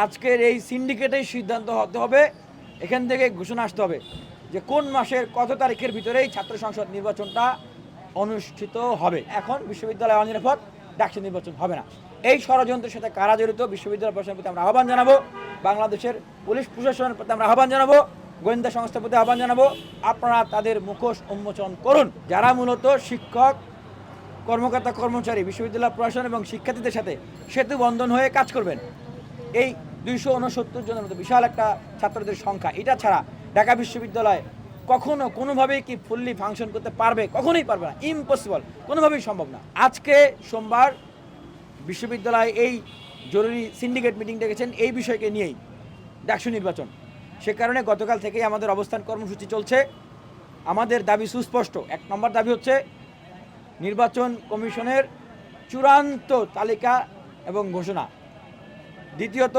আজকের এই সিন্ডিকেটের সিদ্ধান্ত হতে হবে। এখান থেকে ঘোষণা আসতে হবে যে কোন মাসের কত তারিখের ভিতরেই ছাত্র সংসদ নির্বাচনটা অনুষ্ঠিত হবে। এখন বিশ্ববিদ্যালয় অনিরাপদ ডাকসু নির্বাচন হবে না। এই ষড়যন্ত্রের সাথে কারা জড়িত বিশ্ববিদ্যালয় প্রশাসনের প্রতি আমরা আহ্বান জানাব, বাংলাদেশের পুলিশ প্রশাসনের প্রতি আমরা আহ্বান জানাব, গোয়েন্দা সংস্থার প্রতি আহ্বান জানাব। আপনারা তাদের মুখোশ উন্মোচন করুন। যারা মূলত শিক্ষক, কর্মকর্তা, কর্মচারী, বিশ্ববিদ্যালয় প্রশাসন এবং শিক্ষার্থীদের সাথে সেতু বন্ধন হয়ে কাজ করবেন এই দুইশো উনসত্তর জনের মতো বিশাল একটা ছাত্রদের সংখ্যা। এটা ছাড়া ঢাকা বিশ্ববিদ্যালয় কখনো কোনোভাবেই কি ফুললি ফাংশন করতে পারবে? কখনোই পারবে না। ইম্পসিবল কোনোভাবেই সম্ভব না। আজকে সোমবার বিশ্ববিদ্যালয় এই জরুরি সিন্ডিকেট মিটিং ডেকেছেন এই বিষয়কে নিয়েই। ডাকসু নির্বাচন। সে কারণে গতকাল থেকেই আমাদের অবস্থান কর্মসূচি চলছে। আমাদের দাবি সুস্পষ্ট। এক নম্বর দাবি হচ্ছে নির্বাচন কমিশনের চূড়ান্ত তালিকা এবং ঘোষণা। দ্বিতীয়ত,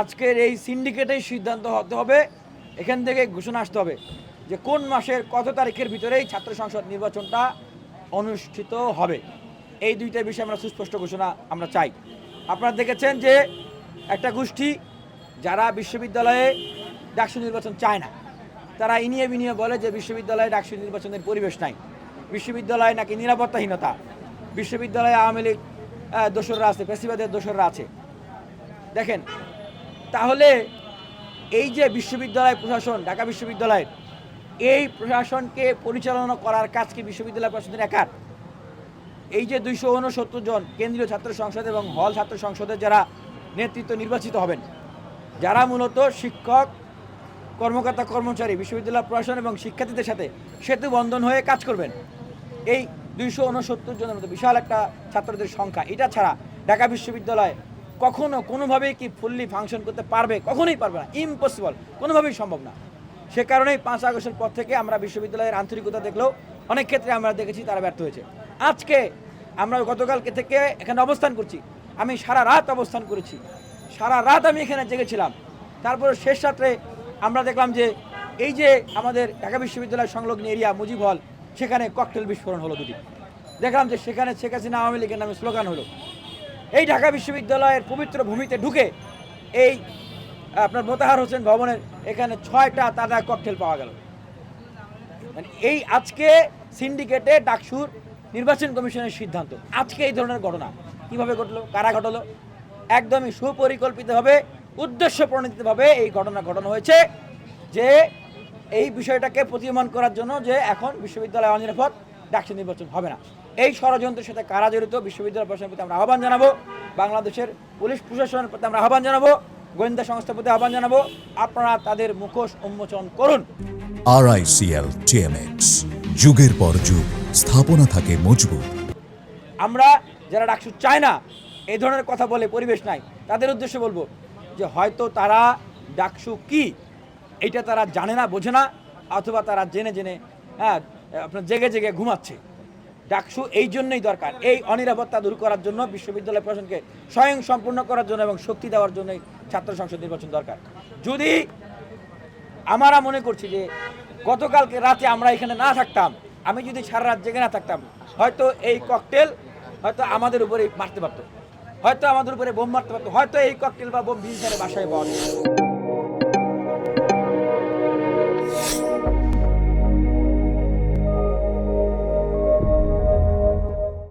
আজকের এই সিন্ডিকেটের সিদ্ধান্ত হতে হবে, এখান থেকে ঘোষণা আসতে হবে যে কোন মাসের কত তারিখের ভিতরেই ছাত্র সংসদ নির্বাচনটা অনুষ্ঠিত হবে। এই দুইটা বিষয়ে আমরা সুস্পষ্ট ঘোষণা আমরা চাই। আপনারা দেখেছেন যে একটা গোষ্ঠী যারা বিশ্ববিদ্যালয়ে ডাকসু নির্বাচন চায় না, তারা ইনিয়ে বিনিয়ে বলে যে বিশ্ববিদ্যালয়ে ডাকসু নির্বাচনের পরিবেশ নাই। বিশ্ববিদ্যালয়ে নাকি নিরাপত্তাহীনতা। বিশ্ববিদ্যালয়ে আওয়ামী লীগ দোসররা আছে পেশিবাদের দোসররা আছে। দেখেন, তাহলে এই যে বিশ্ববিদ্যালয় প্রশাসন, ঢাকা বিশ্ববিদ্যালয়ের এই প্রশাসনকে পরিচালনা করার কাজ কি বিশ্ববিদ্যালয় প্রশাসনের একার? এই যে দুইশো উনসত্তর জন কেন্দ্রীয় ছাত্র সংসদ এবং হল ছাত্র সংসদের যারা নেতৃত্ব নির্বাচিত হবেন, যারা মূলত শিক্ষক, কর্মকর্তা, কর্মচারী, বিশ্ববিদ্যালয় প্রশাসন এবং শিক্ষার্থীদের সাথে সেতু বন্ধন হয়ে কাজ করবেন। এই দুইশো উনসত্তর জনের মতো বিশাল একটা ছাত্রদের সংখ্যা। এটা ছাড়া ঢাকা বিশ্ববিদ্যালয় কখনো কোনোভাবেই কি ফুললি ফাংশন করতে পারবে? কখনোই পারবে না। ইম্পসিবল কোনোভাবেই সম্ভব না। সে কারণেই পাঁচ আগস্টের পর থেকে আমরা বিশ্ববিদ্যালয়ের আন্তরিকতা দেখলেও অনেক ক্ষেত্রে আমরা দেখেছি তারা ব্যর্থ হয়েছে। আজকে আমরা গতকালকে থেকে এখানে অবস্থান করছি। আমি সারা রাত অবস্থান করেছি। সারা রাত আমি এখানে জেগেছিলাম। তারপরে শেষ রাত্রে আমরা দেখলাম যে এই যে আমাদের ঢাকা বিশ্ববিদ্যালয় সংলগ্ন এরিয়া মুজিব হল সেখানে ককটেল বিস্ফোরণ হলো দুটি। দেখলাম যে সেখানে শেখ হাসিনা আওয়ামী লীগের নামে স্লোগান হলো। এই ঢাকা বিশ্ববিদ্যালয়ের পবিত্র ভূমিতে ঢুকে এই, আপনার মোতাহার হোসেন ভবনের এখানে ছয়টা তাজা ককটেল পাওয়া গেল। মানে এই আজকে সিন্ডিকেটে ডাকসুর নির্বাচন কমিশনের সিদ্ধান্ত। আজকে এই ধরনের ঘটনা কীভাবে ঘটলো, কারা ঘটলো? একদমই সুপরিকল্পিতভাবে, উদ্দেশ্য প্রণীতভাবে এই ঘটনা ঘটানো হয়েছে যে এই বিষয়টাকে প্রতীয়মান করার জন্য যে এখন বিশ্ববিদ্যালয় অনিরাপদ ডাকসু নির্বাচন হবে না। এই ষড়যন্ত্রের সাথে কারা জড়িত বিশ্ববিদ্যালয় প্রশাসনের প্রতি আমরা আহ্বান জানাব বাংলাদেশের পুলিশ প্রশাসনের প্রতি আমরা আহ্বান জানাব গোয়েন্দা সংস্থার প্রতি আহ্বান জানাব। আপনারা তাদের মুখোশ উন্মোচন করুন। টিএমএক্স যুগের পর যুগ স্থাপনা থাকে মজবুত। আমরা যারা ডাকসু চায় না এই ধরনের কথা বলে পরিবেশ নাই তাদের উদ্দেশ্যে বলব যে হয়তো তারা ডাকসু কি? এইটা তারা জানে না, বোঝে না, অথবা তারা জেনে জেনে হ্যাঁ আপনার জেগে জেগে ঘুমাচ্ছে। ডাকসু এই জন্যই দরকার। এই অনিরাপত্তা দূর করার জন্য বিশ্ববিদ্যালয় প্রশাসনকে স্বয়ং সম্পূর্ণ করার জন্য এবং শক্তি দেওয়ার জন্যই ছাত্র সংসদ নির্বাচন দরকার। যদি আমরা মনে করছি যে গতকালকে রাতে আমরা এখানে না থাকতাম, আমি যদি সারা রাত জেগে না থাকতাম, হয়তো এই ককটেল হয়তো আমাদের উপরে মারতে পারতো। হয়তো আমাদের উপরে বোম মারতে পারতো। হয়তো এই ককটেল বা বোম বিষ বাসায় পাওয়া যেত।